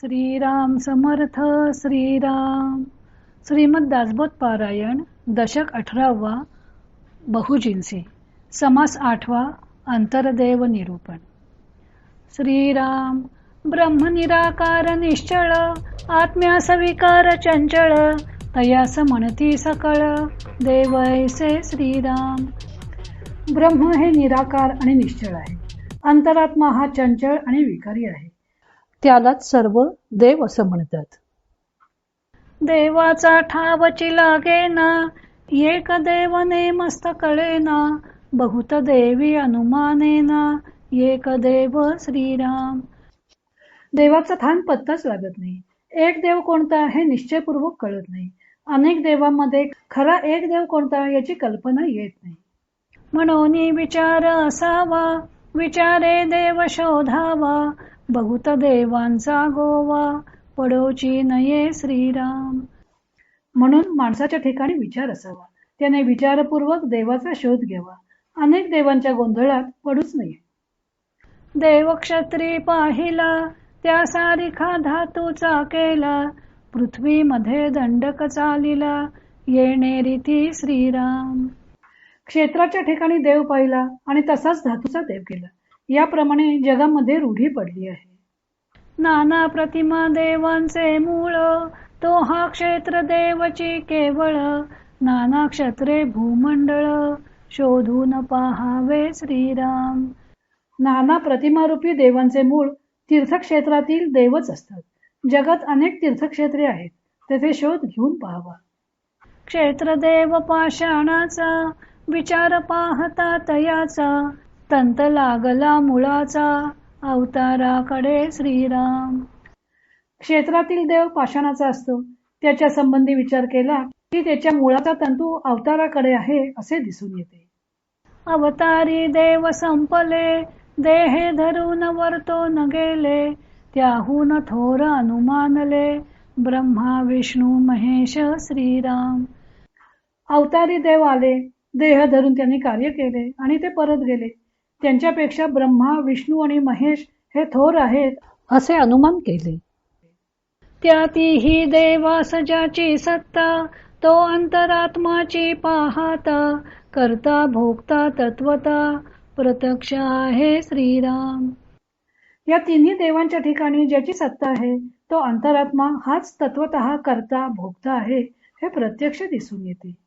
श्रीराम समर्थ श्रीराम. श्रीमद दासबोध पारायण दशक अठरावा बहुजिन्सी समास आठवा अंतरदेव निरूपण. श्रीराम ब्रह्म निराकार निश्चळ आत्म्या सविकार चंचळ तयास म्हणती सकळ देव ऐसे श्रीराम. ब्रह्म हे निराकार आणि निश्चळ आहे. अंतरात्मा हा चंचळ आणि विकारी आहे. त्यालाच सर्व देव असं म्हणतात. देवाचा ठावची लागेना एक देवने मस्त कळेना बहुत देवी अनुमानेना एक देव श्रीराम. देवाचा थान पत्ताच लागत नाही. एक देव कोणता हे निश्चयपूर्वक कळत नाही. अनेक देवांमध्ये खरा एक देव कोणता याची कल्पना येत नाही. म्हणून विचार असावा विचारे देव शोधावा बहुत देवांचा गोवा पडोची नये श्रीराम. म्हणून माणसाच्या ठिकाणी विचार असावा. त्याने विचारपूर्वक देवाचा शोध घ्यावा. अनेक देवांच्या गोंधळात पडूच नये. देवक्षत्री पाहिला त्या सारिखा धातूचा केला. पृथ्वीमध्ये दंडक चालिला येणे रीती श्रीराम. क्षेत्राच्या ठिकाणी देव पाहिला आणि तसाच धातूचा देव केला. याप्रमाणे जगामध्ये रूढी पडली आहे. नाना प्रतिमा देवांचे मूळ तो हा क्षेत्र देवची केवळ. नाना क्षत्रे भूमंडळ शोधून पाहावे श्रीराम. नाना प्रतिमारूपी देवांचे मूळ तीर्थक्षेत्रातील देवच असतात. जगात अनेक तीर्थक्षेत्रे आहेत. तेथे शोध घेऊन पाहावा. क्षेत्रदेव पाषाणाचा विचार पाहता तयाचा. तंत लागला मुळाचा अवताराकडे श्रीराम. क्षेत्रातील देव पाषाणाचा असतो. त्याच्या संबंधी विचार केला की त्याच्या मुळाचा तंतू अवताराकडे आहे असे दिसून येते. अवतारी देव संपले देहे धरून वर्तो न गेले त्याहून थोर अनुमानले ब्रह्मा विष्णू महेश श्रीराम. अवतारी देव आले देह धरून त्यांनी कार्य केले आणि ते परत गेले. त्यांच्यापेक्षा ब्रह्मा विष्णू आणि महेश हे थोर आहेत असे अनुमान केले. त्यातीही देवा सजाची सत्ता तो अंतरात्माची पाहता करता भोगता तत्वता प्रत्यक्ष आहे श्रीराम. या तिन्ही देवांच्या ठिकाणी ज्याची सत्ता आहे तो अंतरात्मा हाच तत्वत करता भोगता आहे हे प्रत्यक्ष दिसून येते.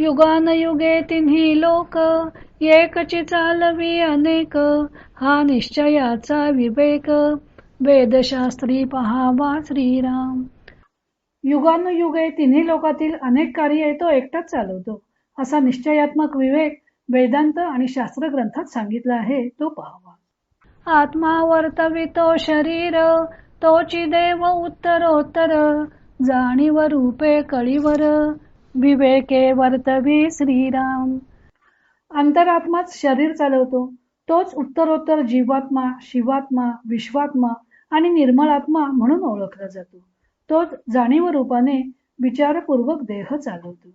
युगे तिन्ही लोक एकची चालवी अनेक हा निश्चयाचा विवेक. वेदशास्त्री पहावा श्रीराम. युगानुयुगे तिन्ही लोकातील अनेक कार्य तो एकटाच चालवतो. असा निश्चयात्मक विवेक वेदांत आणि शास्त्र ग्रंथात सांगितला आहे तो पहावा. आत्मा वर्तवितो शरीर तोची देव उत्तरोत्तर जाणीव रूपे कळीवर. विवेके वर्तवी श्रीराम. अंतरात्माच शरीर चालवतो. तोच उत्तरोत्तर जीवात्मा शिवात्मा विश्वात्मा आणि निर्मळ आत्मा म्हणून ओळखला जातो. तोच जाणीव रूपाने विचारपूर्वक देह चालवतो.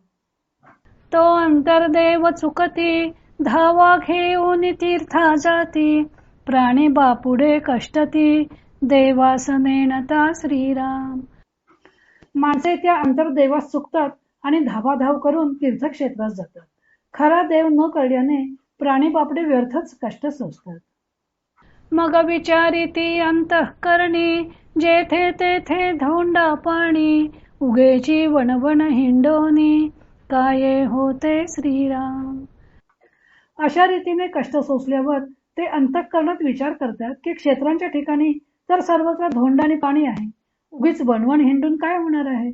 तो अंतर्देव चुकती धावा घेऊन तीर्था जाती प्राणी बापुडे कष्टती देवास नेणता श्रीराम. माणसे त्या अंतर्देवास चुकतात आणि धावाधाव करून तीर्थक्षेत्रात जातात. खरा देव न कळल्याने प्राणी बापडे व्यर्थच कष्ट सोसतात. मग विचारी ती अंतःकरणी जेथे तेथे धोंडा पाणी उगेची वणवण हिंडोनी काय होते श्रीराम? अशा रीतीने कष्ट सोसल्यावर ते अंतःकरणात विचार करतात की क्षेत्रांच्या ठिकाणी तर सर्वत्र धोंड आणि पाणी आहे. उगीच वणवण हिंडून काय होणार आहे?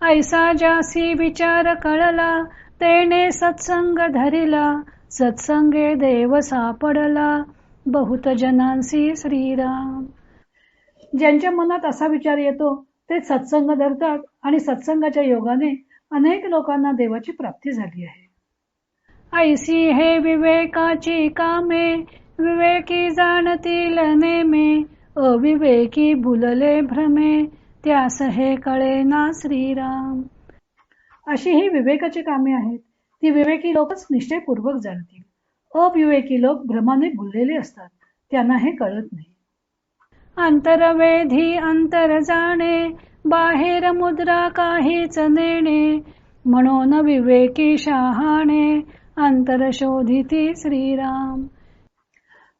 ऐसा जासी विचार कळला तेने सत्संग धरिला सत्संगे देव सापडला बहुत जनांसी श्रीराम. ज्यांच्या मनात असा विचार येतो ते सत्संग धरतात आणि सत्संगाच्या योगाने अनेक लोकांना देवाची प्राप्ती झाली आहे. ऐसी हे विवेकाची कामे विवेकी जाणतील नेमे अविवेकी भुलले भ्रमे त्यास हे कळे ना श्रीराम. अशी ही विवेकाची कामे आहेत. ती विवेकी लोकच निश्चयपूर्वक जाणतील. अविवेकी लोक भ्रमाने भुललेले असतात. त्यांना हे कळत नाही. अंतरवेधी अंतर जाणे बाहेर मुद्रा काहीच नेणे म्हणून विवेकी शहाणे अंतर शोधिती श्रीराम.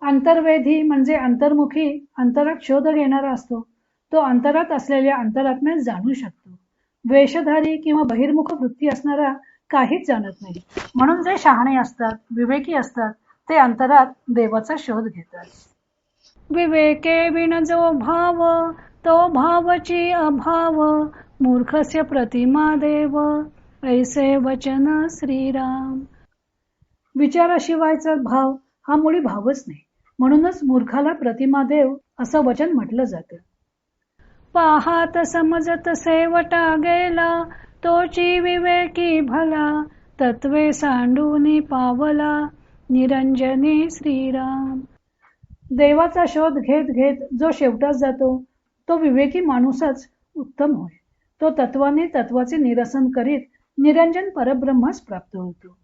अंतर्वेधी म्हणजे अंतर्मुखी अंतरात शोध घेणारा असतो. तो अंतरात असलेल्या अंतरात्म्यात जाणू शकतो. द्वेषधारी किंवा बहिर्मुख वृत्ती असणारा काहीच जाणत नाही. म्हणून जे शहाणे असतात विवेकी असतात ते अंतरात देवाचा शोध घेतात. विवेके विण जो भाव तो भावची अभाव मूर्खस्य प्रतिमा देव ऐसे वचन श्रीराम. विचाराशिवायचा भाव हा मुळी भावच नाही. म्हणूनच मूर्खाला प्रतिमा देव असं वचन म्हटलं जातं. पाहात समजत सेवटा गेला. तोची विवेकी भला तत्वे सांडूनी पावला. निरंजनी श्रीराम. देवाचा शोध घेत घेत जो शेवटाच जातो तो विवेकी माणूसच उत्तम होय. तो तत्वाने तत्वाचे निरसन करीत निरंजन परब्रह्मास प्राप्त होतो.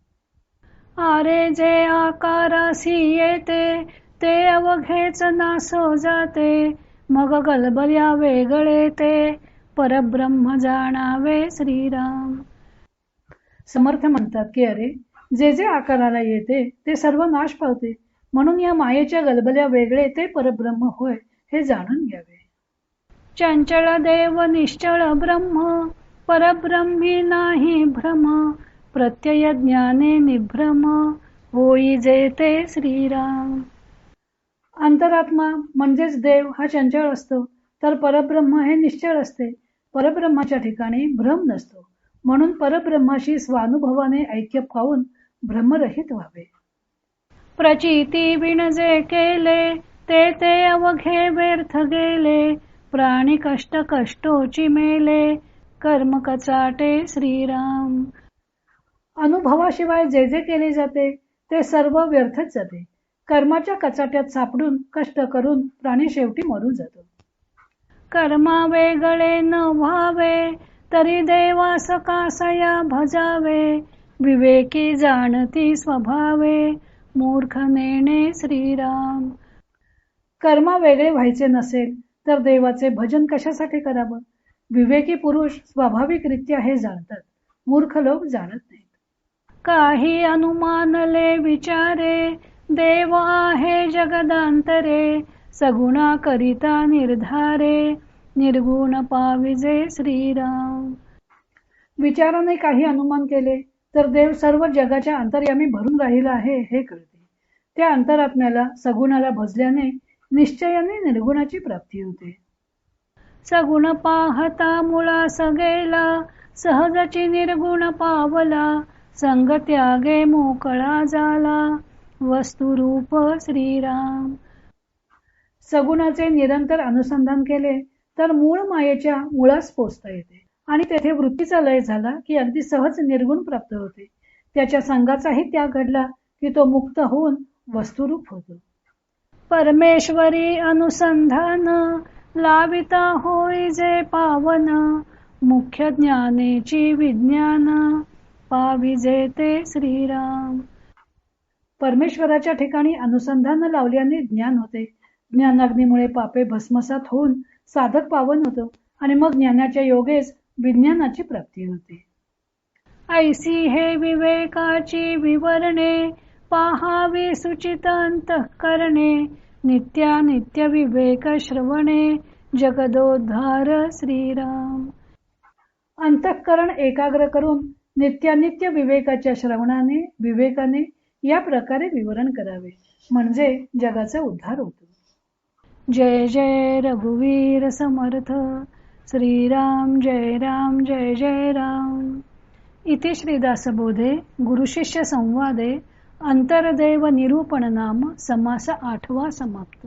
आरे जे आकारासी येते ते अवघेच नासो जाते. मग गलबल्या वेगळे ते परब्रह्म जाणावे श्रीराम. समर्थ म्हणतात की अरे जे जे आकाराला येते ते सर्व नाश पावते. म्हणून या मायेच्या गलबल्या वेगळे ते परब्रह्म होय हे जाणून घ्यावे. चंचळ देव निश्चळ ब्रह्म परब्रह्मी नाही भ्रम प्रत्यय ज्ञाने निभ्रम होई जे ते श्रीराम. अंतरात्मा म्हणजेच देव हा चंचळ असतो तर परब्रह्म हे निश्चळ असते. परब्रह्माच्या ठिकाणी भ्रम नसतो. म्हणून परब्रह्माशी स्वानुभवाने ऐक्य पाहून भ्रमरहित व्हावे. प्रचिती विण जे केले ते ते अवघे व्यर्थ गेले. प्राणी कष्ट कष्टोची मेले कर्म कचाटे श्रीराम. अनुभवाशिवाय जे जे केले जाते ते सर्व व्यर्थच जाते. कर्माच्या कचाट्यात सापडून कष्ट करून प्राणी शेवटी मरून जातो. कर्मा वेगळे न व्हावे तरी देवास कासया भजावे विवेकी जाणती स्वभावे मूर्ख नेणे श्रीराम. कर्मा वेगळे व्हायचे नसेल तर देवाचे भजन कशासाठी करावं? विवेकी पुरुष स्वाभाविकरित्या हे जाणतात मूर्ख लोक जाणत नाहीत. काही अनुमानले विचारे देव आहे जगदांतरे सगुणा करिता निर्धारे निर्गुण पाविजे श्रीराम. विचाराने काही अनुमान केले तर देव सर्व जगाच्या अंतर्यामी भरून राहिला आहे हे कळते. त्या अंतरात्म्याला सगुणाला भजल्याने निश्चयाने निर्गुणाची प्राप्ती होते. सगुण पाहता मुळा सगेला सहजची निर्गुण पावला संग त्यागे मोकळा झाला. वस्तुरूप श्रीराम. सगुणाचे निरंतर अनुसंधान केले तर मूळ मायेच्या मुळास पोचता येते. आणि तेथे वृत्तीचा लय झाला की अगदी सहज निर्गुण प्राप्त होते. त्याच्या संघाचाही त्याग घडला की तो मुक्त होऊन वस्तुरूप होतो. परमेश्वरी अनुसंधान लाविता होई जे पावन मुख्य ज्ञानेची विज्ञान पाविजे ते श्रीराम. परमेश्वराच्या ठिकाणी अनुसंधान लावल्याने ज्ञान होते. ज्ञानाग्नीमुळे पापे भस्मसात होऊन साधक पावन होतो आणि मग ज्ञानाच्या योगेस विज्ञानाची प्राप्ती होते. ऐसी हे विवेकाची विवरणे पाहावी सुचित करणे नित्या नित्य विवेक श्रवणे जगदोद्धार श्रीराम. अंतःकरण एकाग्र करून नित्यानित्य विवेकाच्या श्रवणाने विवेकाने या प्रकारे विवरण करावे. म्हणजे जगाचा उद्धार होतो. जय जय रघुवीर समर्थ. श्रीराम जय राम जय जय राम. इथे श्रीदासबोधे गुरुशिष्य संवादे अंतरदेव निरूपण नाम समास आठवा समाप्त.